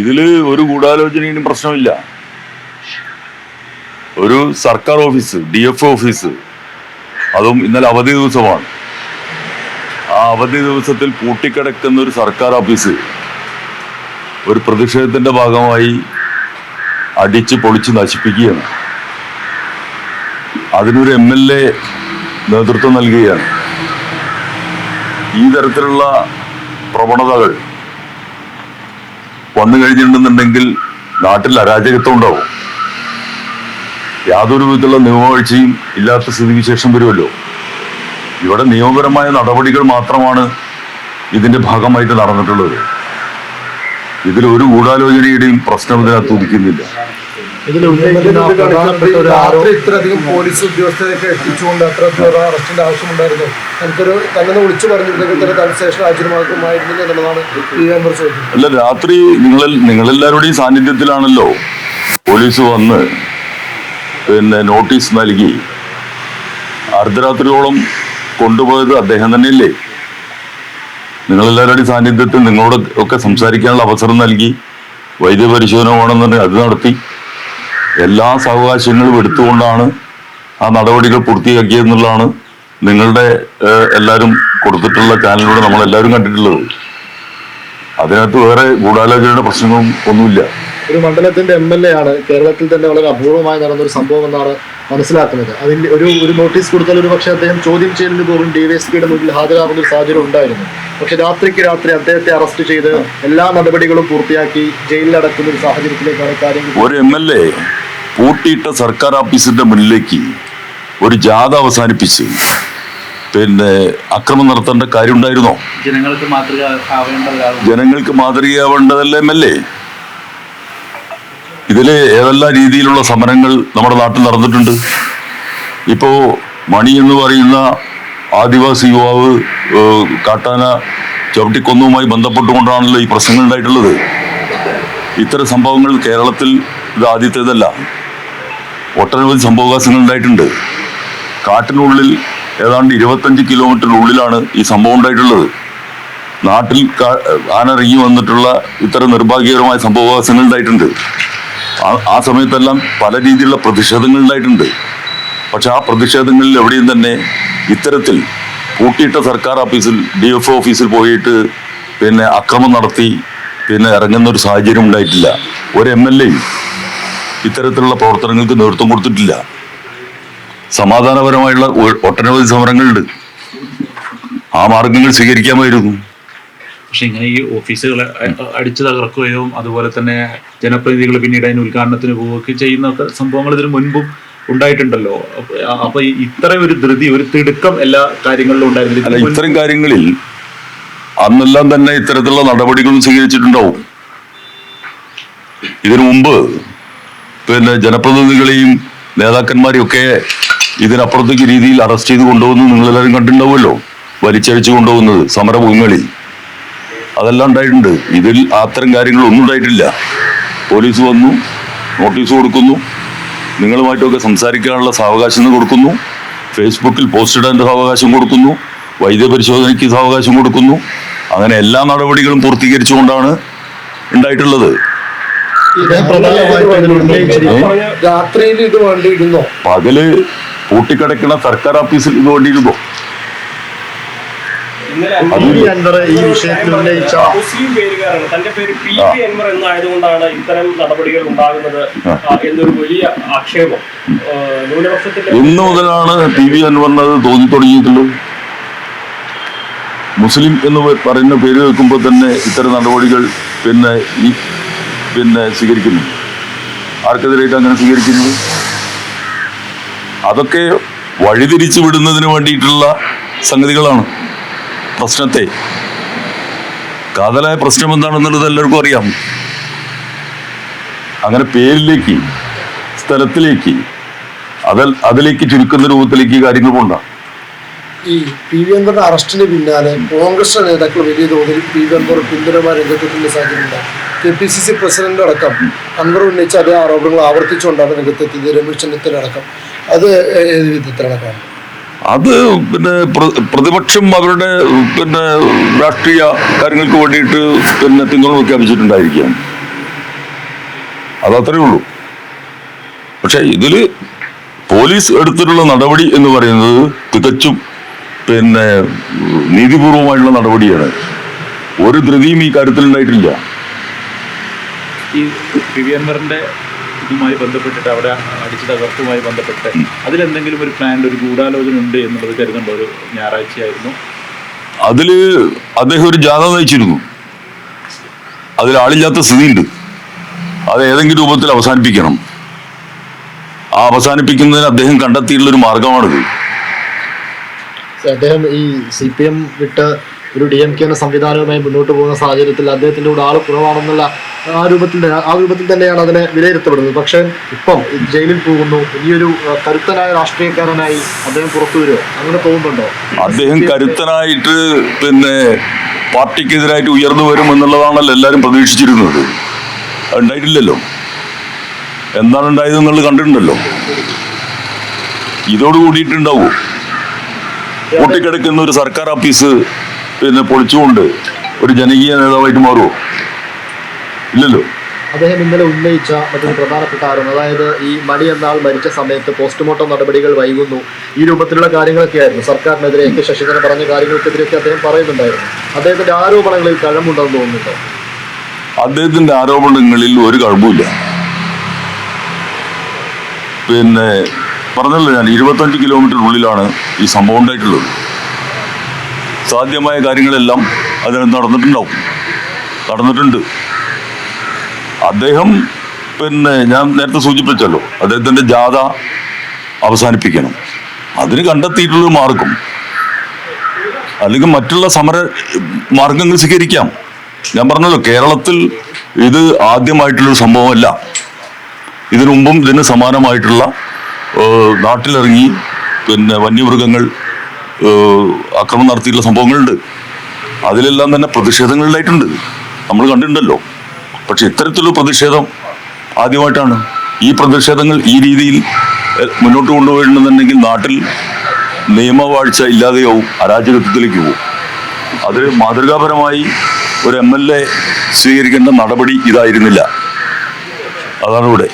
ഇതിൽ ഒരു ഗൂഢാലോചനയും പ്രശ്നമില്ല. ഒരു സർക്കാർ ഓഫീസ് ഡി എഫ് ഓഫീസ് അതും ഇന്നലെ അവധി ദിവസമാണ്. ആ അവധി ദിവസത്തിൽ പൂട്ടിക്കിടക്കുന്ന ഒരു സർക്കാർ ഓഫീസ് ഒരു പ്രതിഷേധത്തിന്റെ ഭാഗമായി അടിച്ച് പൊളിച്ച് നശിപ്പിക്കുകയാണ്. അതിനൊരു എം എൽ എ നേതൃത്വം നൽകുകയാണ്. ഈ തരത്തിലുള്ള പ്രവണതകൾ വന്നു കഴിഞ്ഞിട്ടുണ്ടെന്നുണ്ടെങ്കിൽ നാട്ടിൽ അരാജകത്വം ഉണ്ടാവും. യാതൊരു വിധത്തിലുള്ള നിയമവാഴ്ചയും ഇല്ലാത്ത സ്ഥിതിവിശേഷം വരുമല്ലോ. ഇവിടെ നിയമപരമായ നടപടികൾ മാത്രമാണ് ഇതിന്റെ ഭാഗമായിട്ട് നടന്നിട്ടുള്ളത്. ഇതിൽ ഒരു ഗൂഢാലോചനയുടെയും പ്രശ്നം ഇതിനകത്ത് ഉദിക്കുന്നില്ല. ഇതിൽ ഉന്നയിക്കുന്ന പ്രധാനപ്പെട്ട ഒരു രാത്രി ഇത്രയധികം പോലീസ് ഉദ്യോഗസ്ഥരെയൊക്കെ എത്തിച്ചുകൊണ്ട് അത്ര അറസ്റ്റിന്റെ ആവശ്യമുണ്ടായിരുന്നു. നമുക്കൊരു തന്നെ വിളിച്ചു പറഞ്ഞിരുന്നെങ്കിൽ തന്നെ താൻ സ്റ്റേഷൻ ഹാജരുമാകുമായിരുന്നില്ല എന്നുള്ളതാണ് ഈ വി ചോദിക്കുന്നത്. അല്ല രാത്രി നിങ്ങൾ നിങ്ങളെല്ലാവരുടെയും സാന്നിധ്യത്തിലാണല്ലോ പോലീസ് വന്ന് പിന്നെ നോട്ടീസ് നൽകി. അർദ്ധരാത്രിയോളം കൊണ്ടുപോയത് അദ്ദേഹം തന്നെയല്ലേ? നിങ്ങളെല്ലാവരുടെയും സാന്നിധ്യത്തിൽ നിങ്ങളോട് ഒക്കെ സംസാരിക്കാനുള്ള അവസരം നൽകി. വൈദ്യപരിശോധന വേണമെന്നുണ്ടെങ്കിൽ അത് നടത്തി. എല്ലാ സാവകാശങ്ങളും എടുത്തുകൊണ്ടാണ് ആ നടപടികൾ പൂർത്തിയാക്കിയെന്നുള്ളതാണ് നിങ്ങളുടെ എല്ലാവരും കൊടുത്തിട്ടുള്ള ചാനലിലൂടെ നമ്മൾ എല്ലാവരും കണ്ടിട്ടുള്ളത്. അതിനകത്ത് വേറെ ഗൂഢാലോചനയുടെ പ്രശ്നങ്ങളും ഒന്നുമില്ല. ഒരു മണ്ഡലത്തിന്റെ എം എൽ എ ആണ്. കേരളത്തിൽ തന്നെ വളരെ അപൂർവമായി നടന്ന ഒരു സംഭവം എന്നാണ് മനസ്സിലാക്കുന്നത്. അതിൽ ഒരു ഒരു നോട്ടീസ് കൊടുത്താൽ ഒരു പക്ഷേ അദ്ദേഹം ചോദ്യം ചെയ്യലിന് പോകും ഡിവൈഎസ്പിയുടെ മുന്നിൽ ഹാജരാകുന്ന ഒരു സാഹചര്യം ഉണ്ടായിരുന്നു. പക്ഷെ രാത്രിക്ക് രാത്രി അദ്ദേഹത്തെ അറസ്റ്റ് ചെയ്ത് എല്ലാ നടപടികളും പൂർത്തിയാക്കി ജയിലിൽ അടക്കുന്ന ഒരു സാഹചര്യത്തിലേക്കാണ് കാര്യങ്ങൾ ഒരു എം എൽ എ പൂട്ടിയിട്ട സർക്കാർ ഓഫീസിന്റെ മുന്നിലേക്ക് ഒരു ജാഥ അവസാനിപ്പിച്ച് പിന്നെ അക്രമം നടത്തേണ്ട കാര്യം ഉണ്ടായിരുന്നോ ജനങ്ങൾക്ക് മാതൃക ആവേണ്ട ജനങ്ങൾക്ക് മാതൃകയാവേണ്ടതല്ല എം എൽ എ ഇതിൽ ഏതെല്ലാം രീതിയിലുള്ള സമരങ്ങൾ നമ്മുടെ നാട്ടിൽ നടന്നിട്ടുണ്ട്? ഇപ്പോൾ മണി എന്ന് പറയുന്ന ആദിവാസി യുവാവ് കാട്ടാന ചവിട്ടിക്കൊന്നുമായി ബന്ധപ്പെട്ടുകൊണ്ടാണല്ലോ ഈ പ്രശ്നങ്ങൾ ഉണ്ടായിട്ടുള്ളത്. ഇത്തരം സംഭവങ്ങൾ കേരളത്തിൽ ഇത് ആദ്യത്തേതല്ല. ഒട്ടനവധി സംഭവവികാസങ്ങൾ ഉണ്ടായിട്ടുണ്ട്. കാട്ടിനുള്ളിൽ ഏതാണ്ട് ഇരുപത്തഞ്ച് കിലോമീറ്ററിനുള്ളിലാണ് ഈ സംഭവം ഉണ്ടായിട്ടുള്ളത്. നാട്ടിൽ ആന ഇറങ്ങി വന്നിട്ടുള്ള ഇത്തരം നിർഭാഗ്യകരമായ സംഭവവികാസങ്ങൾ ഉണ്ടായിട്ടുണ്ട്. ആ- സമയത്തെല്ലാം പല രീതിയിലുള്ള പ്രതിഷേധങ്ങൾ ഉണ്ടായിട്ടുണ്ട്. പക്ഷെ ആ പ്രതിഷേധങ്ങളിൽ എവിടെയും തന്നെ ഇത്തരത്തിൽ പൂട്ടിയിട്ട സർക്കാർ ഓഫീസിൽ ഡി എഫ് ഓഫീസിൽ പോയിട്ട് പിന്നെ അക്രമം നടത്തി പിന്നെ ഇറങ്ങുന്ന ഒരു സാഹചര്യം ഉണ്ടായിട്ടില്ല. ഒരു എം എൽ എയും ഇത്തരത്തിലുള്ള പ്രവർത്തനങ്ങൾക്ക് നേതൃത്വം കൊടുത്തിട്ടില്ല. സമാധാനപരമായുള്ള ഒട്ടനവധി സമരങ്ങളുണ്ട്. ആ മാർഗങ്ങൾ സ്വീകരിക്കാമായിരുന്നു. പക്ഷെ ഇങ്ങനെ ഈ ഓഫീസുകളെ അടിച്ചു തകർക്കുകയും അതുപോലെ തന്നെ ജനപ്രതിനിധികൾ പിന്നീട് അതിന് ഉദ്ഘാടനത്തിന് പോവുകയൊക്കെ ചെയ്യുന്ന സംഭവങ്ങൾ ഇതിന് മുൻപും ഉണ്ടായിട്ടുണ്ടല്ലോ. അപ്പൊ ഇത്ര ഒരു ധൃതി ഒരു തിടുക്കം എല്ലാ കാര്യങ്ങളിലും ഉണ്ടായിരുന്നില്ല ഇത്തരം കാര്യങ്ങളിൽ അന്നെല്ലാം തന്നെ ഇത്തരത്തിലുള്ള നടപടികളും സ്വീകരിച്ചിട്ടുണ്ടാവും. ഇതിനു മുമ്പ് പിന്നെ ജനപ്രതിനിധികളെയും നേതാക്കന്മാരെയും ഒക്കെ ഇതിനപ്പുറത്തേക്ക് രീതിയിൽ അറസ്റ്റ് ചെയ്ത് കൊണ്ടുപോകുന്നത് നിങ്ങളെല്ലാവരും കണ്ടിട്ടുണ്ടാവുമല്ലോ. വലിച്ചഴിച്ചു കൊണ്ടുപോകുന്നത് സമരഭൂമികളിൽ. അതെല്ലാം ഉണ്ടായിട്ടുണ്ട്. ഇതിൽ അത്തരം കാര്യങ്ങളൊന്നും ഉണ്ടായിട്ടില്ല. പോലീസ് വന്നു നോട്ടീസ് കൊടുക്കുന്നു. നിങ്ങളുമായിട്ടൊക്കെ സംസാരിക്കാനുള്ള സാവകാശം കൊടുക്കുന്നു. ഫേസ്ബുക്കിൽ പോസ്റ്റ് ഇടാന്റെ സാവകാശം കൊടുക്കുന്നു. വൈദ്യപരിശോധനയ്ക്ക് സാവകാശം കൊടുക്കുന്നു. അങ്ങനെ എല്ലാ നടപടികളും പൂർത്തീകരിച്ചുകൊണ്ടാണ് ഉണ്ടായിട്ടുള്ളത്. രാത്രിയിൽ ഇത് വേണ്ടിയിരുന്നോ? പകൽ പൂട്ടിക്കിടക്കുന്ന സർക്കാർ ഓഫീസിൽ ഇത് വേണ്ടിയിരുന്നോ? അൻവർ ഈ വിഷയത്തിൽ ഉന്നയിച്ച മുസ്ലിം പേരുകാരാണ് തന്റെ പേര് പി വി അൻവർ എന്നായതുകൊണ്ടാണ് ഇത്തരം നടപടികൾ ഉണ്ടാകുന്നത് എന്നൊരു വലിയ ആക്ഷേപം. ന്യൂനപക്ഷത്തിന്റെ എന്ന് മുതലാണ് പി വി അൻവറിന് അത് തോന്നി തുടങ്ങിയിട്ടുള്ളത് മുസ്ലിം എന്ന് പ- പറയുന്ന പേര് വെക്കുമ്പോൾ തന്നെ ഇത്തരം നടപടികൾ പിന്നെ ഈ പിന്നെ സ്വീകരിക്കുന്നു. ആർക്കെതിരായിട്ട് അങ്ങനെ സ്വീകരിക്കുന്നു? അതൊക്കെ വഴിതിരിച്ചു വിടുന്നതിന് വേണ്ടിയിട്ടുള്ള സംഗതികളാണ്. പ്രശ്നത്തെ. കാതലായ പ്രശ്നം എന്താണെന്നുള്ളത് എല്ലാവർക്കും അറിയാം. അങ്ങനെ പേരിലേക്ക് സ്ഥലത്തിലേക്ക് അതിൽ അതിലേക്ക് ചുരുക്കുന്ന രൂപത്തിലേക്ക് കാര്യങ്ങൾ കൊണ്ടാണ് ഈ പി വി അൻവറിന്റെ അറസ്റ്റിന് പിന്നാലെ കോൺഗ്രസ് നേതാക്കൾ വലിയ തോതിൽ പി വി അൻവർ പിന്തുണമാർ രംഗത്തെത്തുന്ന സാഹചര്യമുണ്ട്. K P C C president അടക്കം അൻവർ ഉന്നയിച്ച അതേ ആരോപണങ്ങൾ ആവർത്തിച്ചുകൊണ്ടാണ് രംഗത്തെത്തിയത് രമേശ് ചെന്നിത്തല അടക്കം. അത് ഏത് വിധത്തിലാണ് കാണുന്നത്? അത് പിന്നെ പ്രതിപക്ഷം അവരുടെ പിന്നെ രാഷ്ട്രീയ കാര്യങ്ങൾക്ക് വേണ്ടിയിട്ട് പിന്നെ പിന്തുണ പ്രഖ്യാപിച്ചിട്ടുണ്ടായിരിക്കാം അതത്രേ ഉള്ളൂ. പക്ഷെ ഇതിൽ പോലീസ് എടുത്തിട്ടുള്ള നടപടി എന്ന് പറയുന്നത് തികച്ചും പിന്നെ നീതിപൂർവമായിട്ടുള്ള നടപടിയാണ്. ഒരു ധൃതിയും ഈ കാര്യത്തിൽ ഉണ്ടായിട്ടില്ല ഈ ഇതുമായി ബന്ധപ്പെട്ടിട്ട് അവിടെ അടിച്ചു തകർപ്പുമായി ബന്ധപ്പെട്ട് അതിലെന്തെങ്കിലും ഒരു പ്ലാൻ ഒരു ഗൂഢാലോചന ഉണ്ട് എന്നുള്ളത് കരുതേണ്ട ഒരു ഞായറാഴ്ചയായിരുന്നു. അതിൽ അദ്ദേഹം ഒരു ജാഥ നയിച്ചിരുന്നു. അതിൽ ആളില്ലാത്ത സ്ഥിതിയുണ്ട്. അത് ഏതെങ്കിലും രൂപത്തിൽ അവസാനിപ്പിക്കണം. ആ അവസാനിപ്പിക്കുന്നതിന് അദ്ദേഹം കണ്ടെത്തിയിട്ടുള്ള ഒരു മാർഗമാണിത്. അദ്ദേഹം ഈ സി പി എം വിട്ട് ഒരു ഡി എം കെ എന്ന സംവിധാനവുമായി മുന്നോട്ട് പോകുന്ന സാഹചര്യത്തിൽ അദ്ദേഹത്തിന്റെ കൂടെ ആൾ കുറവാണെന്നുള്ള ആ രൂപത്തിൽ ആ രൂപത്തിൽ തന്നെയാണ് അതിനെ വിലയിരുത്തപ്പെടുന്നത്. പക്ഷേ ഇപ്പം ജയിലിൽ പോകുന്നു ഇനിയൊരു കരുത്തനായ രാഷ്ട്രീയക്കാരനായി അദ്ദേഹം പുറത്തു വരുമോ അങ്ങനെ തോന്നുന്നുണ്ടോ? അദ്ദേഹം കരുത്തനായിട്ട് പിന്നെ പാർട്ടിക്കെതിരായിട്ട് ഉയർന്നു വരും എന്നുള്ളതാണല്ലോ എല്ലാവരും പ്രതീക്ഷിച്ചിരുന്നത്. ഉണ്ടായിട്ടില്ലല്ലോ. എന്താണ് ഉണ്ടായത് എന്നുള്ളത് കണ്ടിട്ടുണ്ടല്ലോ. ഇതോട് കൂടിയിട്ടുണ്ടാവും. കൂട്ടിക്കിടക്കുന്ന ഒരു സർക്കാർ ഓഫീസ് പിന്നെ പൊളിച്ചുകൊണ്ട് ഒരു ജനകീയ നേതാവായിട്ട് മാറുമോ ഇല്ലല്ലോ. അദ്ദേഹം ഇന്നലെ ഉന്നയിച്ച മറ്റൊരു പ്രധാനപ്പെട്ട ആരോപണം അതായത് ഈ മണി എന്നാൾ മരിച്ച സമയത്ത് പോസ്റ്റ്മോർട്ടം നടപടികൾ വൈകുന്നു. ഈ രൂപത്തിലുള്ള കാര്യങ്ങളൊക്കെ ആയിരുന്നു. സർക്കാരിനെതിരെ എ കെ ശശിധരൻ പറഞ്ഞ കാര്യങ്ങൾക്കെതിരെയൊക്കെ അദ്ദേഹം പറയുന്നുണ്ടായിരുന്നു. അദ്ദേഹത്തിന്റെ ആരോപണങ്ങളിൽ കഴമ്പുണ്ടെന്ന് തോന്നുന്നുണ്ടോ? അദ്ദേഹത്തിന്റെ ആരോപണങ്ങളിൽ ഒരു കഴമ്പുമില്ല. പിന്നെ പറഞ്ഞല്ലോ ഞാൻ ഇരുപത്തഞ്ച് കിലോമീറ്റർ ഉള്ളിലാണ് ഈ സംഭവം ഉണ്ടായിട്ടുള്ളത്. സാധ്യമായ കാര്യങ്ങളെല്ലാം അതിന് നടന്നിട്ടുണ്ടാവും. നടന്നിട്ടുണ്ട്. അദ്ദേഹം പിന്നെ ഞാൻ നേരത്തെ സൂചിപ്പിച്ചല്ലോ അദ്ദേഹത്തിന്റെ ജാഥ അവസാനിപ്പിക്കണം. അതിന് കണ്ടെത്തിയിട്ടുള്ള മാർഗം. അല്ലെങ്കിൽ മറ്റുള്ള സമര മാർഗങ്ങൾ സ്വീകരിക്കാം. ഞാൻ പറഞ്ഞല്ലോ കേരളത്തിൽ ഇത് ആദ്യമായിട്ടുള്ളൊരു സംഭവമല്ല. ഇതിനു മുമ്പും ഇതിന് സമാനമായിട്ടുള്ള നാട്ടിലിറങ്ങി പിന്നെ വന്യമൃഗങ്ങൾ ആക്രമണം നടത്തിയിട്ടുള്ള സംഭവങ്ങളുണ്ട്. അതിലെല്ലാം തന്നെ പ്രതിഷേധങ്ങളിലായിട്ടുണ്ട് നമ്മൾ കണ്ടിട്ടുണ്ടല്ലോ. പക്ഷെ ഇത്തരത്തിലുള്ള പ്രതിഷേധം ആദ്യമായിട്ടാണ് ഈ പ്രതിഷേധങ്ങൾ ഈ രീതിയിൽ മുന്നോട്ട് കൊണ്ടുപോയിട്ടുണ്ടെന്നുണ്ടെങ്കിൽ നാട്ടിൽ നിയമവാഴ്ച ഇല്ലാതെയാവും അരാജകത്വത്തിലേക്ക് പോകും. അത് മാതൃകാപരമായി ഒരു എം എൽ എ സ്വീകരിക്കേണ്ട നടപടി ഇതായിരുന്നില്ല. അതാണ് ഇവിടെ.